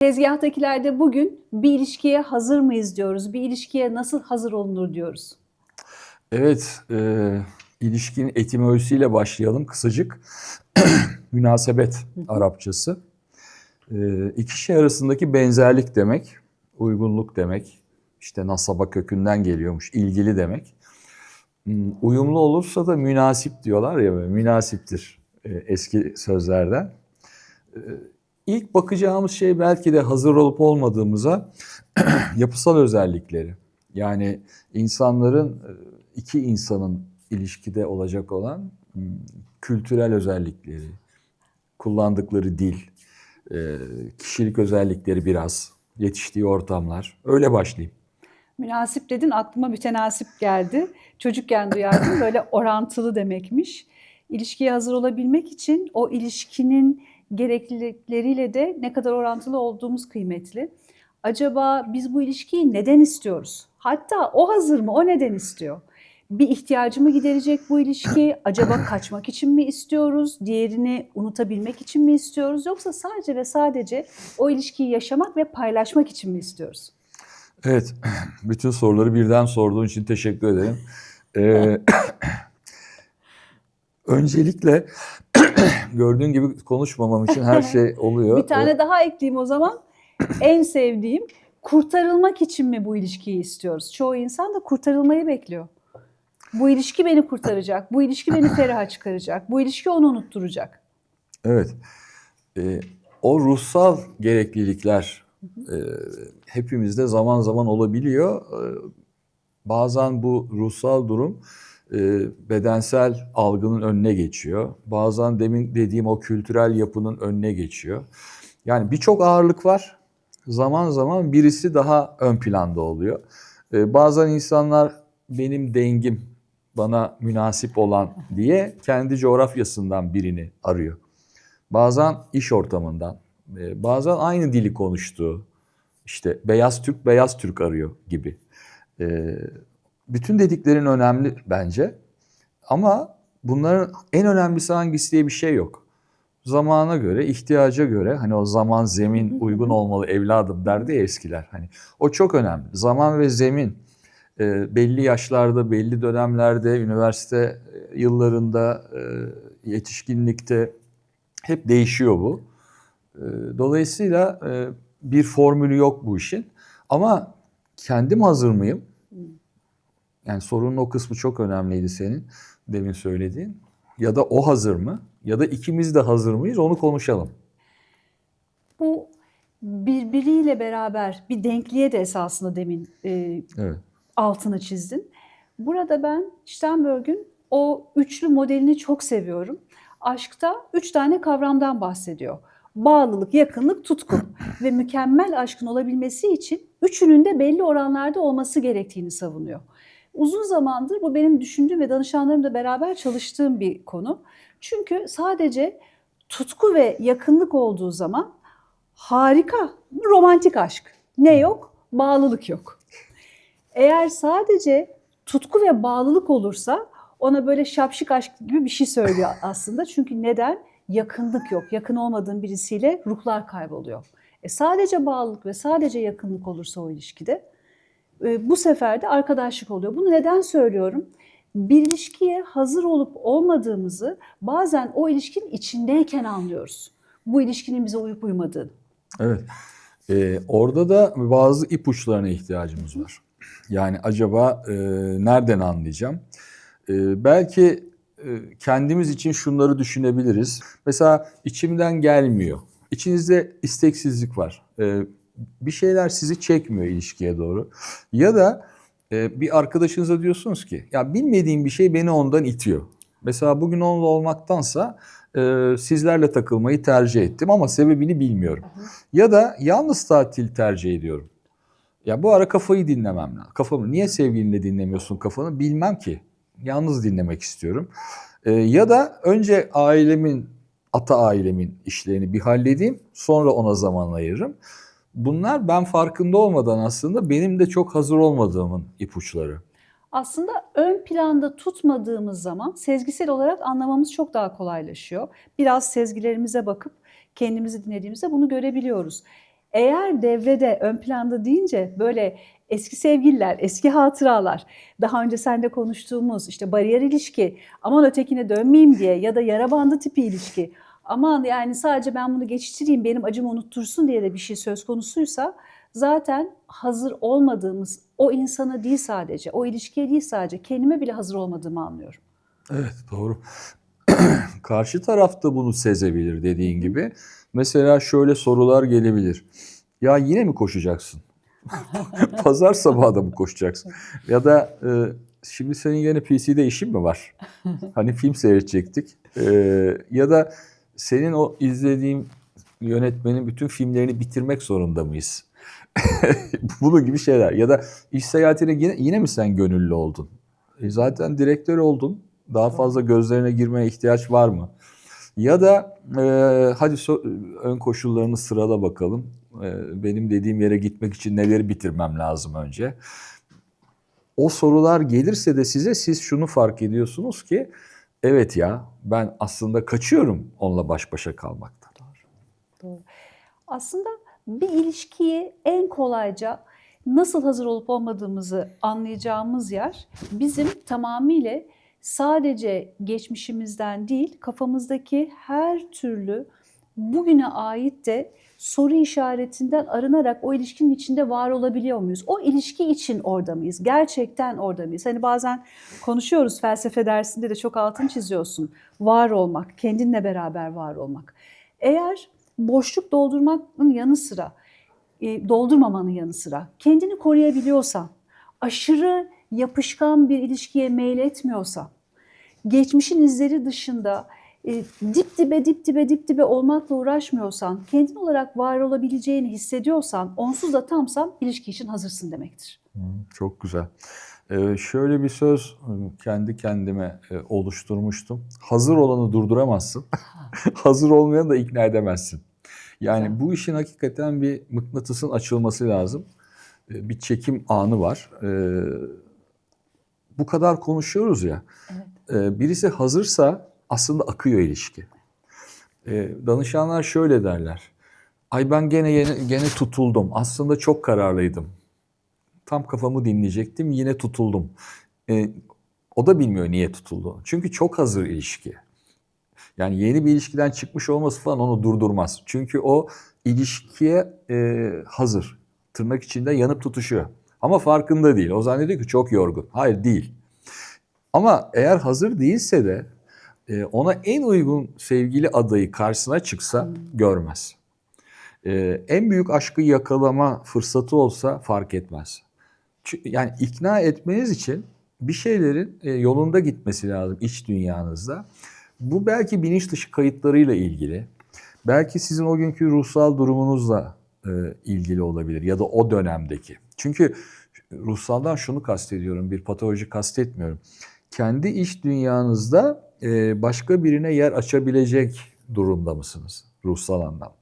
Tezgahtakilerde bugün bir ilişkiye hazır mıyız diyoruz. Bir ilişkiye nasıl hazır olunur diyoruz. Evet, e, ilişkinin etimolojisiyle başlayalım kısacık. Münasebet Arapçası. E, iki şey arasındaki benzerlik demek, uygunluk demek. İşte nasaba kökünden geliyormuş, ilgili demek. Hmm, Uyumlu olursa da münasip diyorlar ya, münasiptir e, eski sözlerden. E, İlk bakacağımız şey belki de hazır olup olmadığımıza yapısal özellikleri. Yani insanların e, iki insanın ilişkide olacak olan hmm, kültürel özellikleri, kullandıkları dil, e, kişilik özellikleri biraz, yetiştiği ortamlar. Öyle başlayayım. Münasip dedin aklıma mütenasip geldi. Çocukken duyardım böyle orantılı demekmiş. İlişkiye hazır olabilmek için o ilişkinin gereklilikleriyle de ne kadar orantılı olduğumuz kıymetli. Acaba biz bu ilişkiyi neden istiyoruz? Hatta o hazır mı? O neden istiyor? Bir ihtiyacı mı giderecek bu ilişki? Acaba kaçmak için mi istiyoruz? Diğerini unutabilmek için mi istiyoruz? Yoksa sadece ve sadece o ilişkiyi yaşamak ve paylaşmak için mi istiyoruz? Evet, bütün soruları birden sorduğun için teşekkür ederim. Ee, öncelikle gördüğün gibi konuşmamam için her şey oluyor. Bir tane daha ekleyeyim o zaman. En sevdiğim kurtarılmak için mi bu ilişkiyi istiyoruz? Çoğu insan da kurtarılmayı bekliyor. Bu ilişki beni kurtaracak, bu ilişki beni feraha çıkaracak, bu ilişki onu unutturacak. Evet. Ee, o ruhsal gereklilikler e, hepimizde zaman zaman olabiliyor. Ee, bazen bu ruhsal durum bedensel algının önüne geçiyor. Bazen demin dediğim o kültürel yapının önüne geçiyor. Yani birçok ağırlık var. Zaman zaman birisi daha ön planda oluyor. Ee, bazen insanlar benim dengim bana münasip olan diye kendi coğrafyasından birini arıyor. Bazen iş ortamından, e, bazen aynı dili konuştuğu, işte beyaz Türk beyaz Türk arıyor gibi. E, Bütün dediklerin önemli bence ama bunların en önemlisi hangisi diye bir şey yok. Zamana göre, ihtiyaca göre hani o zaman zemin uygun olmalı evladım derdi ya eskiler. Hani o çok önemli. Zaman ve zemin e, belli yaşlarda, belli dönemlerde, üniversite yıllarında, e, yetişkinlikte hep değişiyor bu. E, Dolayısıyla e, bir formülü yok bu işin. Ama kendim hazır mıyım? Yani sorunun o kısmı çok önemliydi senin demin söylediğin. Ya da o hazır mı? Ya da ikimiz de hazır mıyız? Onu konuşalım. Bu birbiriyle beraber bir denkliğe de esasında demin e, Evet. altını çizdin. Burada ben Sternberg'ün o üçlü modelini çok seviyorum. Aşkta üç tane kavramdan bahsediyor. Bağlılık, yakınlık, tutku ve mükemmel aşkın olabilmesi için üçünün de belli oranlarda olması gerektiğini savunuyor. Uzun zamandır bu benim düşündüğüm ve danışanlarımla beraber çalıştığım bir konu. Çünkü sadece tutku ve yakınlık olduğu zaman harika, romantik aşk. Ne yok? Bağlılık yok. Eğer sadece tutku ve bağlılık olursa ona böyle şapşik aşk gibi bir şey söylüyor aslında. Çünkü neden? Yakınlık yok. Yakın olmadığın birisiyle ruhlar kayboluyor. E sadece bağlılık ve sadece yakınlık olursa o ilişkide bu sefer de arkadaşlık oluyor. Bunu neden söylüyorum? Bir ilişkiye hazır olup olmadığımızı bazen o ilişkinin içindeyken anlıyoruz. Bu ilişkinin bize uyup uymadığını. Evet. Ee, orada da bazı ipuçlarına ihtiyacımız var. Yani acaba e, nereden anlayacağım? E, belki e, kendimiz için şunları düşünebiliriz. Mesela içimden gelmiyor. İçinizde isteksizlik var. E, bir şeyler sizi çekmiyor ilişkiye doğru. Ya da e, bir arkadaşınıza diyorsunuz ki ya bilmediğim bir şey beni ondan itiyor. Mesela bugün onunla olmaktansa e, sizlerle takılmayı tercih ettim ama sebebini bilmiyorum. Ya da yalnız tatil tercih ediyorum. Ya bu ara kafayı dinlemem lazım. Kafamı niye sevgilinle dinlemiyorsun kafanı bilmem ki. Yalnız dinlemek istiyorum. E, ya da önce ailemin, ata ailemin işlerini bir halledeyim. Sonra ona zaman ayırırım. Bunlar ben farkında olmadan aslında benim de çok hazır olmadığımın ipuçları. Aslında ön planda tutmadığımız zaman sezgisel olarak anlamamız çok daha kolaylaşıyor. Biraz sezgilerimize bakıp kendimizi dinlediğimizde bunu görebiliyoruz. Eğer devrede ön planda deyince böyle eski sevgililer, eski hatıralar, daha önce sende konuştuğumuz işte bariyer ilişki, aman ötekine dönmeyeyim diye ya da yara bandı tipi ilişki, aman yani sadece ben bunu geçiştireyim benim acımı unuttursun diye de bir şey söz konusuysa zaten hazır olmadığımız o insana değil sadece, o ilişkiye değil sadece kendime bile hazır olmadığımı anlıyorum. Evet doğru. Karşı taraf da bunu sezebilir dediğin gibi. Mesela şöyle sorular gelebilir. Ya yine mi koşacaksın? Pazar sabahı da mı koşacaksın? Ya da e, şimdi senin yine PC'de işin mi var? Hani film seyredecektik. E, ya da senin o izlediğin yönetmenin bütün filmlerini bitirmek zorunda mıyız? Bunun gibi şeyler. Ya da iş seyahatine yine, yine mi sen gönüllü oldun? E zaten direktör oldun. Daha fazla gözlerine girmeye ihtiyaç var mı? Ya da e, hadi so- ön koşullarını sırala bakalım. E, benim dediğim yere gitmek için neleri bitirmem lazım önce? O sorular gelirse de size siz şunu fark ediyorsunuz ki evet ya ben aslında kaçıyorum onunla baş başa kalmaktan. Doğru. Aslında bir ilişkiyi en kolayca nasıl hazır olup olmadığımızı anlayacağımız yer bizim tamamıyla sadece geçmişimizden değil kafamızdaki her türlü bugüne ait de soru işaretinden arınarak o ilişkinin içinde var olabiliyor muyuz? O ilişki için orada mıyız? Gerçekten orada mıyız? Hani bazen konuşuyoruz felsefe dersinde de çok altını çiziyorsun. Var olmak, kendinle beraber var olmak. Eğer boşluk doldurmanın yanı sıra, e, doldurmamanın yanı sıra kendini koruyabiliyorsan, aşırı yapışkan bir ilişkiye meyletmiyorsan, geçmişin izleri dışında e, dip dibe dip dibe dip dibe olmakla uğraşmıyorsan, kendin olarak var olabileceğini hissediyorsan, onsuz da tamsan ilişki için hazırsın demektir. Çok güzel. Ee, şöyle bir söz e, kendi kendime e, oluşturmuştum. Hazır olanı durduramazsın. Hazır olmayanı da ikna edemezsin. Yani Güzel. bu işin hakikaten bir mıknatısın açılması lazım. Ee, Bir çekim anı var. Ee, Bu kadar konuşuyoruz ya. Evet. Ee, Birisi hazırsa aslında akıyor ilişki. Ee, Danışanlar şöyle derler. Ay ben gene gene, gene tutuldum. Aslında çok kararlıydım. Tam kafamı dinleyecektim yine tutuldum. Ee, o da bilmiyor niye tutuldu. Çünkü çok hazır ilişki. Yani yeni bir ilişkiden çıkmış olması falan onu durdurmaz. Çünkü o ilişkiye e, hazır. Tırnak içinde yanıp tutuşuyor. Ama farkında değil. O zannediyor ki çok yorgun. Hayır değil. Ama eğer hazır değilse de e, ona en uygun sevgili adayı karşısına çıksa görmez. E, en büyük aşkı yakalama fırsatı olsa fark etmez. Çü- Yani ikna etmeniz için bir şeylerin e, yolunda gitmesi lazım iç dünyanızda. Bu belki bilinç dışı kayıtlarıyla ilgili. Belki sizin o günkü ruhsal durumunuzla e, ilgili olabilir ya da o dönemdeki. Çünkü ruhsaldan şunu kastediyorum, bir patoloji kastetmiyorum. Kendi iç dünyanızda e, başka birine yer açabilecek durumda mısınız ruhsal anlamda?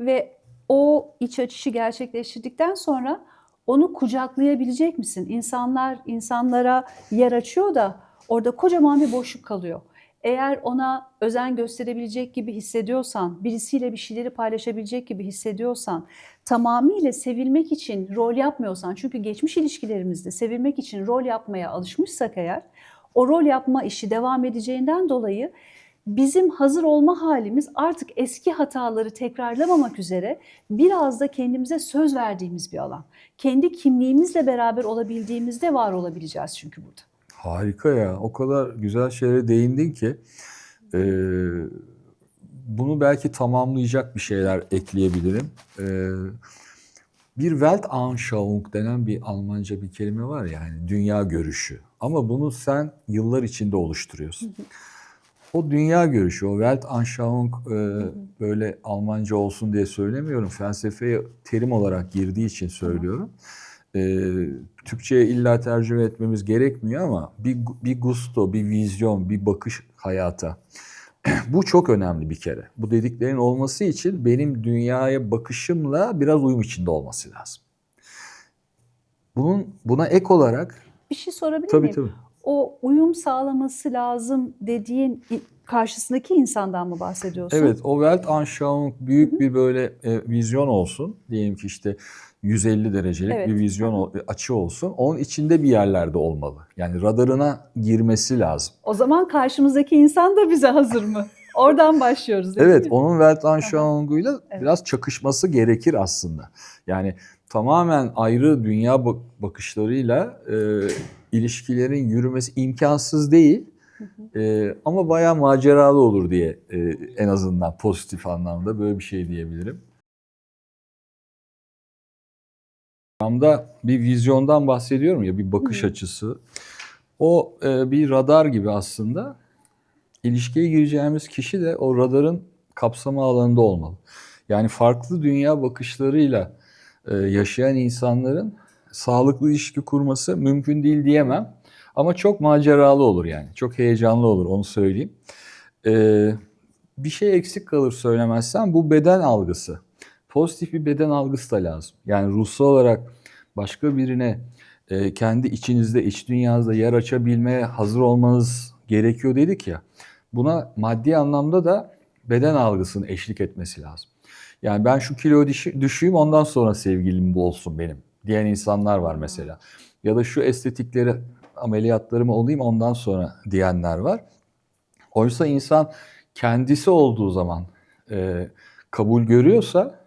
Ve o iç açışı gerçekleştirdikten sonra onu kucaklayabilecek misin? İnsanlar insanlara yer açıyor da orada kocaman bir boşluk kalıyor. Eğer ona özen gösterebilecek gibi hissediyorsan, birisiyle bir şeyleri paylaşabilecek gibi hissediyorsan, tamamıyla sevilmek için rol yapmıyorsan, çünkü geçmiş ilişkilerimizde sevilmek için rol yapmaya alışmışsak eğer, o rol yapma işi devam edeceğinden dolayı bizim hazır olma halimiz artık eski hataları tekrarlamamak üzere biraz da kendimize söz verdiğimiz bir alan. Kendi kimliğimizle beraber olabildiğimizde var olabileceğiz çünkü burada. Harika ya. O kadar güzel şeylere değindin ki e, bunu belki tamamlayacak bir şeyler ekleyebilirim. E, bir Weltanschauung denen bir Almanca bir kelime var ya hani dünya görüşü. Ama bunu sen yıllar içinde oluşturuyorsun. O dünya görüşü, o Weltanschauung e, böyle Almanca olsun diye söylemiyorum. Felsefeye terim olarak girdiği için söylüyorum. E, Türkçe'ye illa tercüme etmemiz gerekmiyor ama bir, bir gusto, bir vizyon, bir bakış hayata. Bu çok önemli bir kere. Bu dediklerin olması için benim dünyaya bakışımla biraz uyum içinde olması lazım. Bunun buna ek olarak Bir şey sorabilir tabii miyim? tabii. O uyum sağlaması lazım dediğin karşısındaki insandan mı bahsediyorsun? Evet, o Weltanschauung büyük bir böyle e, vizyon olsun. Diyelim ki işte 150 derecelik Evet. bir vizyon açı olsun. Onun içinde bir yerlerde olmalı. Yani radarına girmesi lazım. O zaman karşımızdaki insan da bize hazır mı? Oradan başlıyoruz değil Evet, mi? onun Weltanschauung'uyla Evet. biraz çakışması gerekir aslında. Yani tamamen ayrı dünya bak- bakışlarıyla e, ilişkilerin yürümesi imkansız değil. E, ama bayağı maceralı olur diye e, en azından pozitif anlamda böyle bir şey diyebilirim. Ramda bir vizyondan bahsediyorum ya bir bakış Hı. açısı. O e, bir radar gibi aslında. İlişkiye gireceğimiz kişi de o radarın kapsama alanında olmalı. Yani farklı dünya bakışlarıyla yaşayan insanların sağlıklı ilişki kurması mümkün değil diyemem. Ama çok maceralı olur yani. Çok heyecanlı olur onu söyleyeyim. Ee, bir şey eksik kalır söylemezsem bu beden algısı. Pozitif bir beden algısı da lazım. Yani ruhsal olarak başka birine e, kendi içinizde, iç dünyanızda yer açabilmeye hazır olmanız gerekiyor dedik ya. Buna maddi anlamda da beden algısının eşlik etmesi lazım. Yani ben şu kilo düşeyim ondan sonra sevgilim bu olsun benim diyen insanlar var mesela. Ya da şu estetikleri ameliyatlarımı olayım ondan sonra diyenler var. Oysa insan kendisi olduğu zaman e, kabul görüyorsa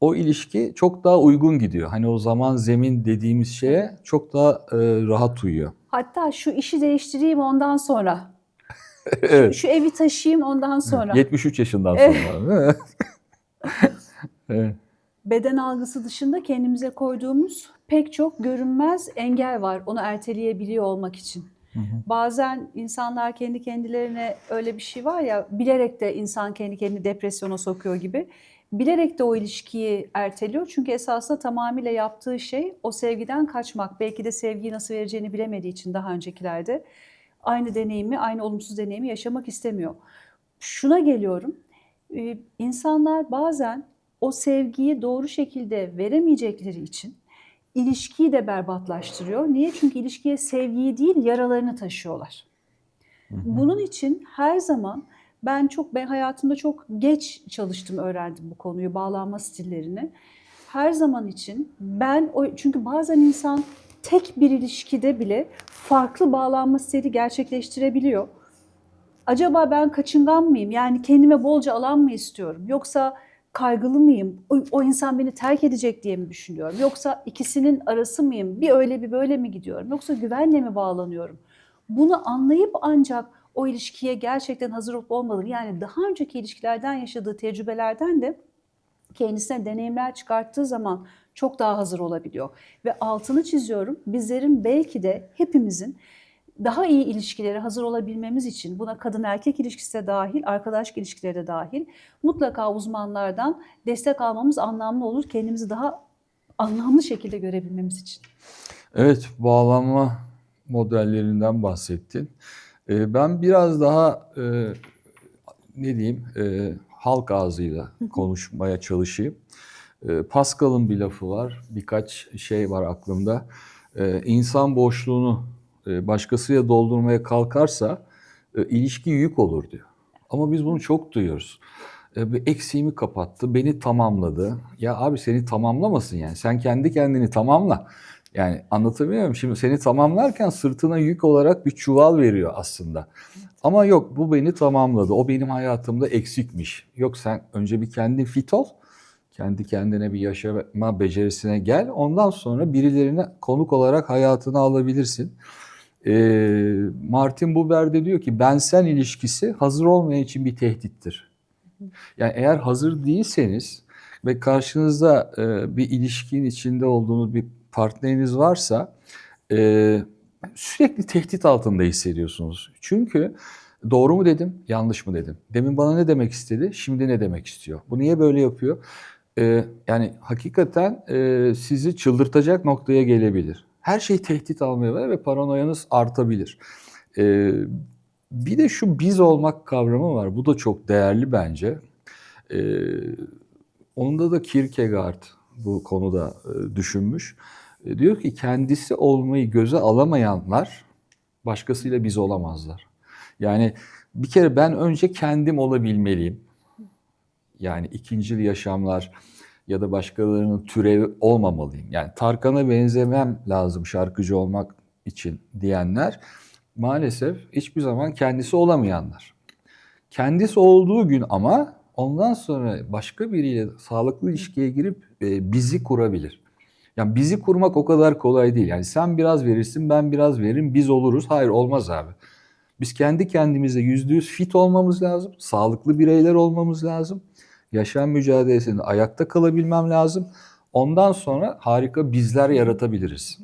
o ilişki çok daha uygun gidiyor. Hani o zaman zemin dediğimiz şeye çok daha e, rahat uyuyor. Hatta şu işi değiştireyim ondan sonra. evet. Şu evi taşıyayım ondan sonra. 73 yaşından sonra. Evet. Beden algısı dışında kendimize koyduğumuz pek çok görünmez engel var onu erteleyebiliyor olmak için. Bazen insanlar kendi kendilerine öyle bir şey var ya bilerek de insan kendi kendini depresyona sokuyor gibi. Bilerek de o ilişkiyi erteliyor. Çünkü esasında tamamıyla yaptığı şey o sevgiden kaçmak. Belki de sevgiyi nasıl vereceğini bilemediği için daha öncekilerde aynı deneyimi, aynı olumsuz deneyimi yaşamak istemiyor. Şuna geliyorum. Ee, İnsanlar bazen o sevgiyi doğru şekilde veremeyecekleri için ilişkiyi de berbatlaştırıyor. Niye? Çünkü ilişkiye sevgiyi değil yaralarını taşıyorlar. Bunun için her zaman ben çok ben hayatımda çok geç çalıştım, öğrendim bu konuyu, bağlanma stillerini. Her zaman için ben o çünkü bazen insan tek bir ilişkide bile farklı bağlanma stili gerçekleştirebiliyor. Acaba ben kaçıngan mıyım? Yani kendime bolca alan mı istiyorum? Yoksa kaygılı mıyım? O, o insan beni terk edecek diye mi düşünüyorum? Yoksa ikisinin arası mıyım? Bir öyle bir böyle mi gidiyorum? Yoksa güvenle mi bağlanıyorum? Bunu anlayıp ancak o ilişkiye gerçekten hazır olup olmadığını yani daha önceki ilişkilerden yaşadığı tecrübelerden de kendisine deneyimler çıkarttığı zaman çok daha hazır olabiliyor. Ve altını çiziyorum bizlerin belki de hepimizin daha iyi ilişkilere hazır olabilmemiz için buna kadın erkek ilişkisi de dahil, arkadaşlık ilişkileri de dahil mutlaka uzmanlardan destek almamız anlamlı olur. Kendimizi daha anlamlı şekilde görebilmemiz için. Evet, bağlanma modellerinden bahsettin. Ee, ben biraz daha e, ne diyeyim e, halk ağzıyla konuşmaya çalışayım. E, Pascal'ın bir lafı var, birkaç şey var aklımda. E, insan boşluğunu başkasıyla doldurmaya kalkarsa e, ilişki yük olur diyor. Ama biz bunu çok duyuyoruz. E, bir eksiğimi kapattı, beni tamamladı. Ya abi seni tamamlamasın yani. Sen kendi kendini tamamla. Yani anlatabiliyor muyum? Şimdi seni tamamlarken sırtına yük olarak bir çuval veriyor aslında. Ama yok bu beni tamamladı. O benim hayatımda eksikmiş. Yok sen önce bir kendin fit ol. Kendi kendine bir yaşama becerisine gel. Ondan sonra birilerine konuk olarak hayatına alabilirsin. Ee, Martin Buber de diyor ki ben sen ilişkisi hazır olmayan için bir tehdittir. Yani eğer hazır değilseniz ve karşınızda e, bir ilişkinin içinde olduğunuz bir partneriniz varsa e, sürekli tehdit altında hissediyorsunuz. Çünkü doğru mu dedim, yanlış mı dedim? Demin bana ne demek istedi, şimdi ne demek istiyor? Bu niye böyle yapıyor? E, yani hakikaten e, sizi çıldırtacak noktaya gelebilir. Her şey tehdit almaya ve paranoyanız artabilir. E, bir de şu biz olmak kavramı var. Bu da çok değerli bence. Ee, onda da Kierkegaard bu konuda e, düşünmüş. E, diyor ki kendisi olmayı göze alamayanlar başkasıyla biz olamazlar. Yani Bir kere ben önce kendim olabilmeliyim. Yani ikincil yaşamlar ya da başkalarının türevi olmamalıyım. Yani Tarkan'a benzemem lazım şarkıcı olmak için diyenler maalesef hiçbir zaman kendisi olamayanlar. Kendisi olduğu gün ama ondan sonra başka biriyle sağlıklı ilişkiye girip e, bizi kurabilir. Yani bizi kurmak o kadar kolay değil. Yani sen biraz verirsin, ben biraz veririm, biz oluruz. Hayır olmaz abi. Biz kendi kendimize yüzde yüz fit olmamız lazım. Sağlıklı bireyler olmamız lazım. Yaşam mücadelesinde ayakta kalabilmem lazım. Ondan sonra harika bizler yaratabiliriz.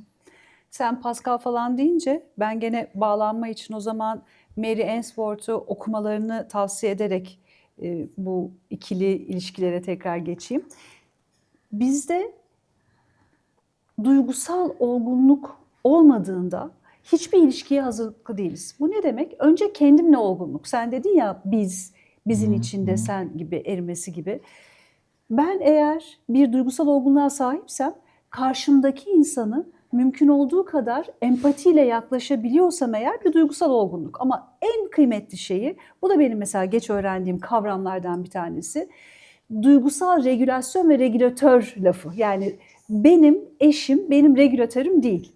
Sen Pascal falan deyince ben gene bağlanma için o zaman Mary Ainsworth'u okumalarını tavsiye ederek e, bu ikili ilişkilere tekrar geçeyim. Bizde duygusal olgunluk olmadığında hiçbir ilişkiye hazırlıklı değiliz. Bu ne demek? Önce kendimle olgunluk. Sen dedin ya biz, bizim içinde sen gibi erimesi gibi. Ben eğer bir duygusal olgunluğa sahipsem karşımdaki insanı mümkün olduğu kadar empatiyle yaklaşabiliyorsam eğer bir duygusal olgunluk. Ama en kıymetli şeyi, bu da benim mesela geç öğrendiğim kavramlardan bir tanesi. Duygusal regülasyon ve regülatör lafı. Yani benim eşim benim regülatörüm değil.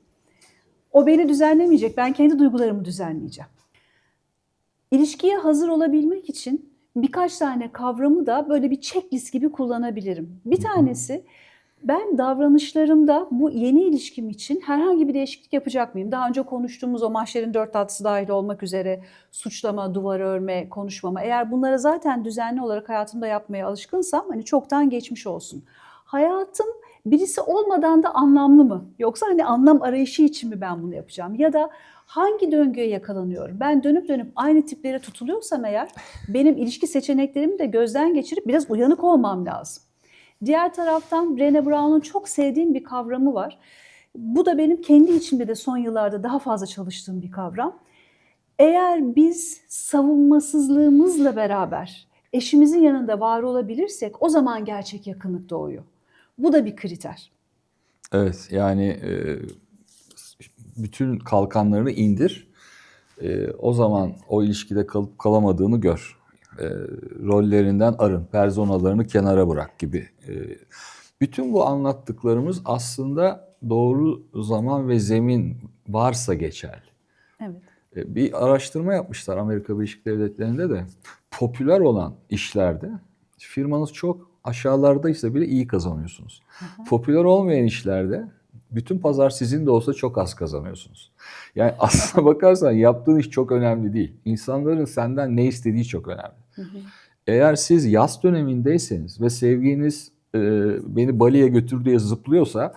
O beni düzenlemeyecek. Ben kendi duygularımı düzenleyeceğim. İlişkiye hazır olabilmek için birkaç tane kavramı da böyle bir checklist gibi kullanabilirim. Bir tanesi ben davranışlarımda bu yeni ilişkim için herhangi bir değişiklik yapacak mıyım? Daha önce konuştuğumuz o mahşerin dört tatlısı dahil olmak üzere suçlama, duvar örme, konuşmama. Eğer bunları zaten düzenli olarak hayatımda yapmaya alışkınsam hani çoktan geçmiş olsun. Hayatım birisi olmadan da anlamlı mı? Yoksa hani anlam arayışı için mi ben bunu yapacağım? Ya da hangi döngüye yakalanıyorum? Ben dönüp dönüp aynı tiplere tutuluyorsam eğer benim ilişki seçeneklerimi de gözden geçirip biraz uyanık olmam lazım. Diğer taraftan Brené Brown'un çok sevdiğim bir kavramı var. Bu da benim kendi içimde de son yıllarda daha fazla çalıştığım bir kavram. Eğer biz savunmasızlığımızla beraber eşimizin yanında var olabilirsek o zaman gerçek yakınlık doğuyor. Bu da bir kriter. Evet yani e, bütün kalkanlarını indir. E, o zaman o ilişkide kalıp kalamadığını gör. E, rollerinden arın, personalarını kenara bırak gibi. E, bütün bu anlattıklarımız aslında doğru zaman ve zemin varsa geçerli. Evet. E, Bir araştırma yapmışlar Amerika Birleşik Devletleri'nde de. Popüler olan işlerde firmanız çok aşağılardaysa bile iyi kazanıyorsunuz. Popüler olmayan işlerde bütün pazar sizin de olsa çok az kazanıyorsunuz. Yani aslına bakarsan yaptığın iş çok önemli değil. İnsanların senden ne istediği çok önemli. Eğer siz yaz dönemindeyseniz ve sevginiz e, beni Bali'ye götür diye zıplıyorsa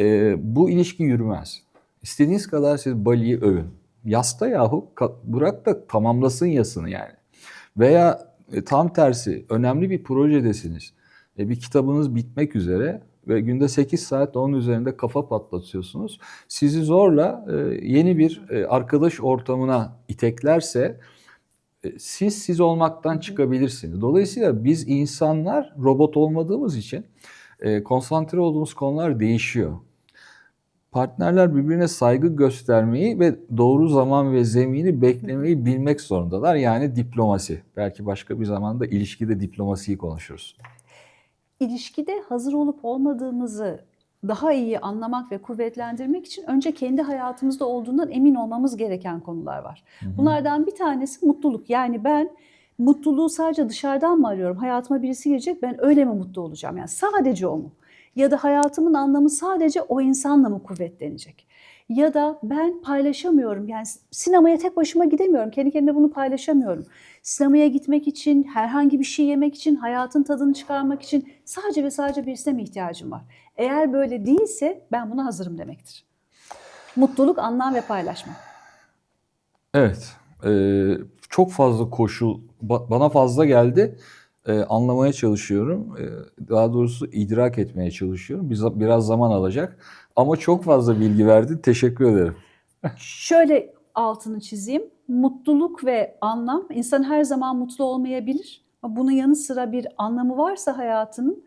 e, bu ilişki yürümez. İstediğiniz kadar siz Bali'yi övün. Yasta yahu bırak da tamamlasın yasını yani. Veya e, tam tersi önemli bir projedesiniz. E, bir kitabınız bitmek üzere ve günde 8 saat onun üzerinde kafa patlatıyorsunuz. Sizi zorla e, yeni bir e, arkadaş ortamına iteklerse e, siz siz olmaktan çıkabilirsiniz. Dolayısıyla biz insanlar robot olmadığımız için konsantre olduğumuz konular değişiyor. Partnerler birbirine saygı göstermeyi ve doğru zaman ve zemini beklemeyi bilmek zorundalar. Yani diplomasi. Belki başka bir zamanda ilişkide diplomasiyi konuşuruz. İlişkide hazır olup olmadığımızı daha iyi anlamak ve kuvvetlendirmek için önce kendi hayatımızda olduğundan emin olmamız gereken konular var. Bunlardan bir tanesi mutluluk. Yani ben mutluluğu sadece dışarıdan mı arıyorum? Hayatıma birisi girecek ben öyle mi mutlu olacağım? Yani sadece o mu? Ya da hayatımın anlamı sadece o insanla mı kuvvetlenecek? Ya da ben paylaşamıyorum. Yani sinemaya tek başıma gidemiyorum. Kendi kendime bunu paylaşamıyorum. Sinemaya gitmek için, herhangi bir şey yemek için, hayatın tadını çıkarmak için sadece ve sadece birisine mi ihtiyacım var? Eğer böyle değilse ben buna hazırım demektir. Mutluluk, anlam ve paylaşma. Evet. e, çok fazla koşul ba- bana fazla geldi. E, anlamaya çalışıyorum. E, daha doğrusu idrak etmeye çalışıyorum. Biz, biraz zaman alacak. Ama çok fazla bilgi verdin. Teşekkür ederim. Şöyle altını çizeyim. Mutluluk ve anlam, insan her zaman mutlu olmayabilir. Ama bunun yanı sıra bir anlamı varsa hayatının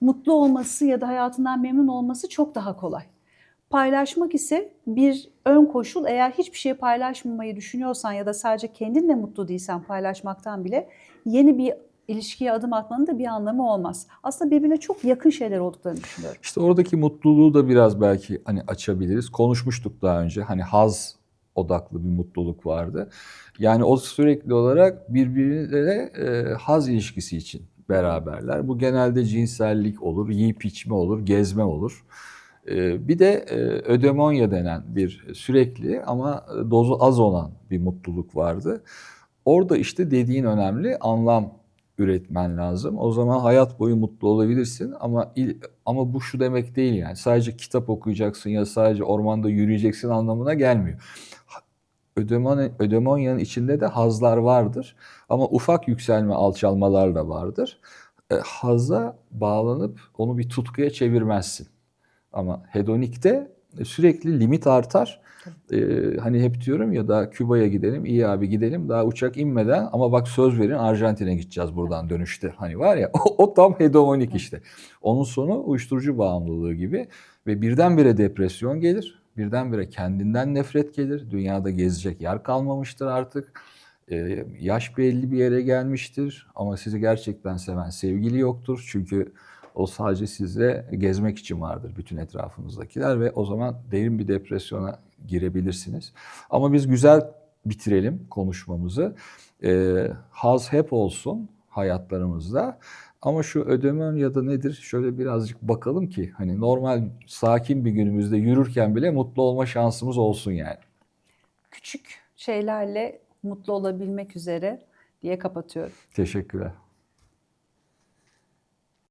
mutlu olması ya da hayatından memnun olması çok daha kolay. Paylaşmak ise bir ön koşul. Eğer hiçbir şey paylaşmamayı düşünüyorsan ya da sadece kendinle mutlu değilsen paylaşmaktan bile yeni bir ilişkiye adım atmanın da bir anlamı olmaz. Aslında birbirine çok yakın şeyler olduklarını düşünüyorum. İşte oradaki mutluluğu da biraz belki hani açabiliriz. Konuşmuştuk daha önce. Hani haz odaklı bir mutluluk vardı. Yani o sürekli olarak birbirleriyle e, haz ilişkisi için beraberler. Bu genelde cinsellik olur, yiyip içme olur, gezme olur. E, bir de e, ödemonya denen bir sürekli ama dozu az olan bir mutluluk vardı. Orada işte dediğin önemli anlam üretmen lazım. O zaman hayat boyu mutlu olabilirsin ama il- ama bu şu demek değil yani. Sadece kitap okuyacaksın ya sadece ormanda yürüyeceksin anlamına gelmiyor. Ödemon, ödemonyanın içinde de hazlar vardır ama ufak yükselme alçalmalar da vardır. E, haza bağlanıp onu bir tutkuya çevirmezsin. Ama hedonikte sürekli limit artar. Ee, hani hep diyorum ya da Küba'ya gidelim, iyi abi gidelim daha uçak inmeden ama bak söz verin Arjantin'e gideceğiz buradan dönüşte. Hani var ya o, o tam hedomonik işte. Onun sonu uyuşturucu bağımlılığı gibi ve birdenbire depresyon gelir. Birdenbire kendinden nefret gelir. Dünyada gezecek yer kalmamıştır artık. Ee, yaş belli bir yere gelmiştir ama sizi gerçekten seven sevgili yoktur. Çünkü o sadece sizle gezmek için vardır bütün etrafınızdakiler ve o zaman derin bir depresyona girebilirsiniz. Ama biz güzel bitirelim konuşmamızı. Ee, haz hep olsun hayatlarımızda. Ama şu ödemön ya da nedir şöyle birazcık bakalım ki hani normal sakin bir günümüzde yürürken bile mutlu olma şansımız olsun yani. Küçük şeylerle mutlu olabilmek üzere diye kapatıyorum. Teşekkürler.